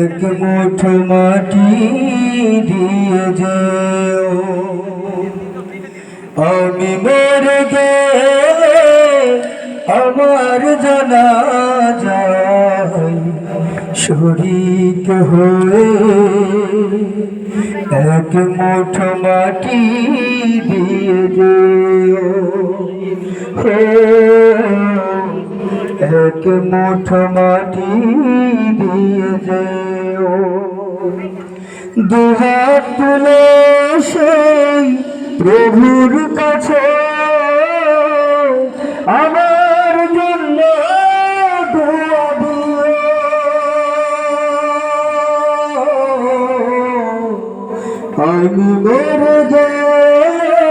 এক মুঠো মাটি দিয়ে যেও। আমি মরে গে আমার জানা যায় শরিক হয়ে। এক মুঠো মাটি দিয়ে যেও। এক মুঠো মাটি দিয়ে যেও। দুহাত তুলে সেই প্রভুর কাছে। আমার জন্য আমি মরে গেলে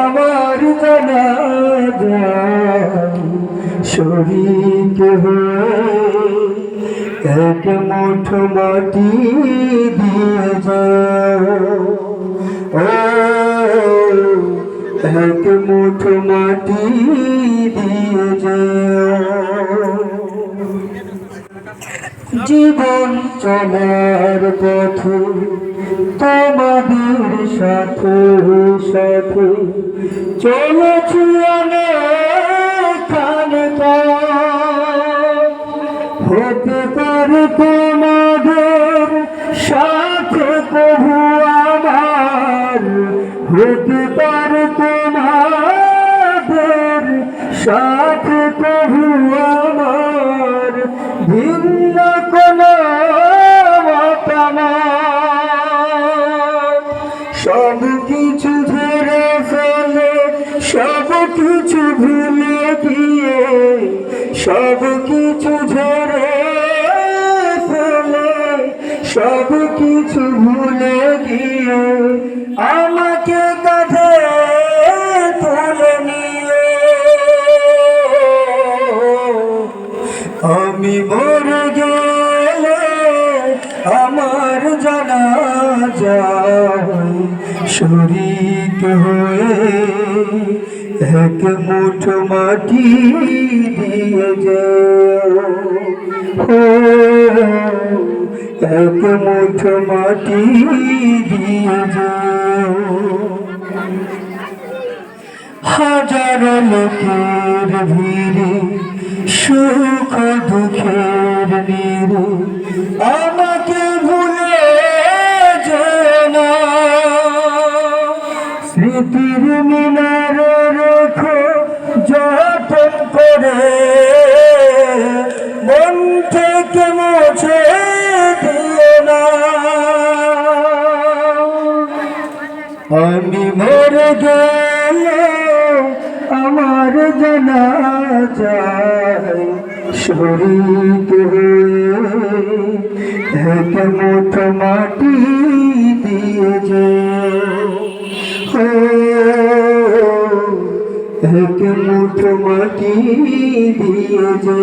আমার জানা শরীর হয়ে এক মুঠো মাটি দিয়ে যাও। এক মুঠো মাটি দিয়ে যাও। জীবন চলার পথে তোমাদের সাথে সাথে চলেছি অনেক পারে তোমাদের সাথে প্রভু আমার হতে পারে তোমাদের সাথে প্রভু আমার ভিন্ন কোন সব কিছু ঝেড়ে ফেলে, সব কিছু ভুলে গিয়ে, সব কিছু ফেলে সব কিছু ভুলে গিয়ে আমাকে কাঁধে তুলে নিয়ে। আমি মরে গেলে আমার জানা যায় শরিক হয়ে এক মুঠো মাটি দিয়ে হো এক মুঠো মাটি দিয়ে হাজার লোকের ভিড়ে, সুখ দুঃখের নীরে। আমাকে ভুলে যেন স্মৃতির মিনার মরে গেলে আমার জানা যায় শরীর এক মুঠো মাটি দিয়ে যে। এক মুঠো মাটি দিয়ে যে।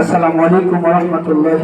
আসসালামু আলাইকুম রহমতুল্লাহ